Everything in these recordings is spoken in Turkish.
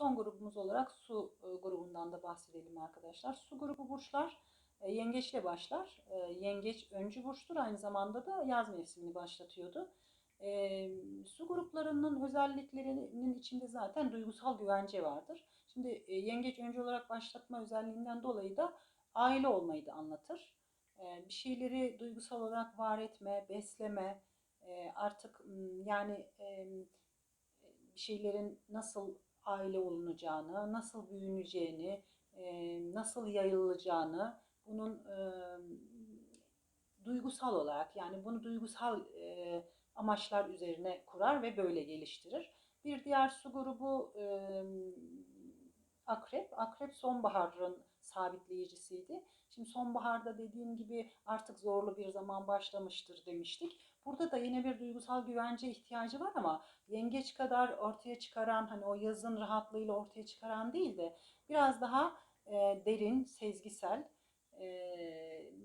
Son grubumuz olarak su e, grubundan da bahsedelim arkadaşlar. Su grubu burçlar e, yengeçle başlar. E, Yengeç öncü burçtur. Aynı zamanda da yaz mevsimini başlatıyordu. Su gruplarının özelliklerinin içinde zaten duygusal güvence vardır. Şimdi yengeç öncü olarak başlatma özelliğinden dolayı da aile olmayı da anlatır. Bir şeyleri duygusal olarak var etme, besleme, artık yani bir şeylerin nasıl aile olunacağını, nasıl büyüneceğini, e, nasıl yayılacağını, bunun e, duygusal olarak yani bunu duygusal e, amaçlar üzerine kurar ve böyle geliştirir. Bir diğer su grubu akrep. Akrep sonbaharın sabitleyicisiydi. Şimdi sonbaharda dediğim gibi artık zorlu bir zaman başlamıştır demiştik. Burada da yine bir duygusal güvence ihtiyacı var ama yengeç kadar ortaya çıkaran hani o yazın rahatlığıyla ortaya çıkaran değil de biraz daha e, derin, sezgisel, e,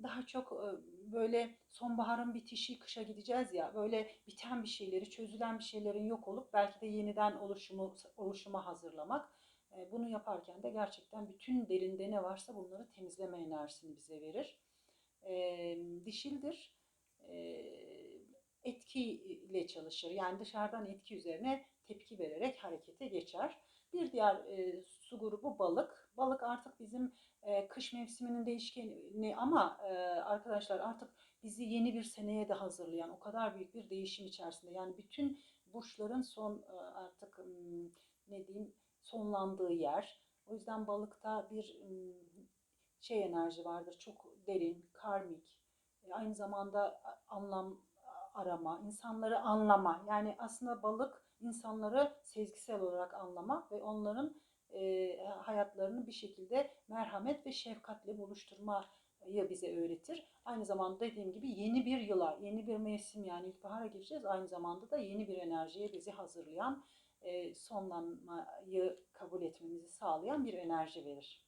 daha çok e, böyle sonbaharın bitişi, kışa gideceğiz ya böyle biten bir şeyleri, çözülen bir şeylerin yok olup belki de yeniden oluşumu oluşuma hazırlamak. E, bunu yaparken de gerçekten bütün derinde ne varsa bunları temizleme enerjisini bize verir. E, dişildir. E, etkiyle çalışır. Yani dışarıdan etki üzerine tepki vererek harekete geçer. Bir diğer e, su grubu balık. Balık artık bizim e, kış mevsiminin değişkeni ama e, arkadaşlar artık bizi yeni bir seneye de hazırlayan o kadar büyük bir değişim içerisinde. Yani bütün burçların son e, artık ne diyeyim sonlandığı yer. O yüzden balıkta bir şey enerji vardır. Çok derin, karmik, e, aynı zamanda anlam arama, insanları anlama. Yani aslında balık insanları sezgisel olarak anlama ve onların e, hayatlarını bir şekilde merhamet ve şefkatle buluşturmayı bize öğretir. Aynı zamanda dediğim gibi yeni bir yıla, yeni bir mevsim yani ilkbahara geçeceğiz. Aynı zamanda da yeni bir enerjiye bizi hazırlayan, e, sonlanmayı kabul etmemizi sağlayan bir enerji verir.